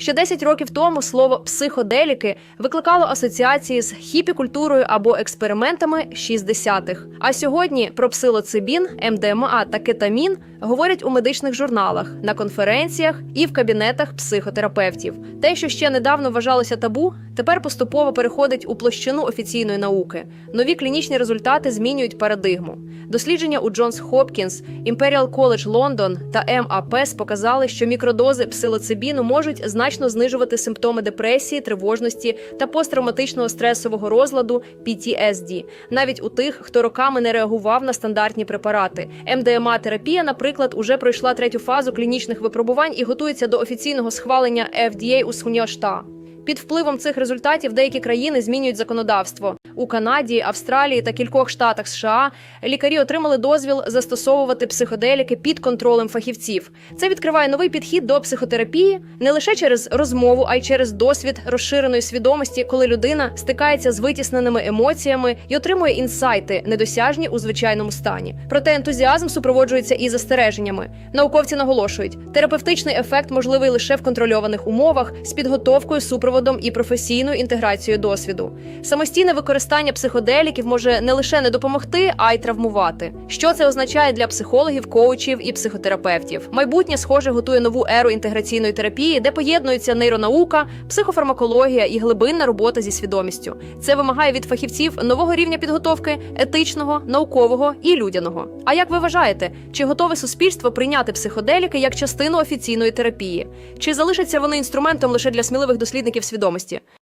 Ще 10 років тому слово психоделіки викликало асоціації з хіпікультурою або експериментами 60-х. А сьогодні про псилоцибін, МДМА та кетамін говорять у медичних журналах, на конференціях і в кабінетах психотерапевтів. Те, що ще недавно вважалося табу, тепер поступово переходить у площину офіційної науки. Нові клінічні результати змінюють парадигму. Дослідження у Джонс Хопкінс, Imperial College Лондон та МАПЕС показали, що мікродози псилоцибіну можуть значно знижувати симптоми депресії, тривожності та посттравматичного стресового розладу PTSD, навіть у тих, хто роками не реагував на стандартні препарати. МДМА терапія, наприклад, уже пройшла третю фазу клінічних випробувань і готується до офіційного схвалення FDA у США. Під впливом цих результатів деякі країни змінюють законодавство. У Канаді, Австралії та кількох штатах США лікарі отримали дозвіл застосовувати психоделіки під контролем фахівців. Це відкриває новий підхід до психотерапії не лише через розмову, а й через досвід розширеної свідомості, коли людина стикається з витісненими емоціями і отримує інсайти, недосяжні у звичайному стані. Проте ентузіазм супроводжується і застереженнями. Науковці наголошують, терапевтичний ефект можливий лише в контрольованих умовах з підготовкою, супроводом і професійною інтеграцією досвіду. Самостійне використання психоделіків може не лише не допомогти, а й травмувати. Що це означає для психологів, коучів і психотерапевтів? Майбутнє, схоже, готує нову еру інтеграційної терапії, де поєднуються нейронаука, психофармакологія і глибинна робота зі свідомістю. Це вимагає від фахівців нового рівня підготовки, етичного, наукового і людяного. А як ви вважаєте, чи готове суспільство прийняти психоделіки як частину офіційної терапії? Чи залишаться вони інструментом лише для сміливих дослідників свідомості?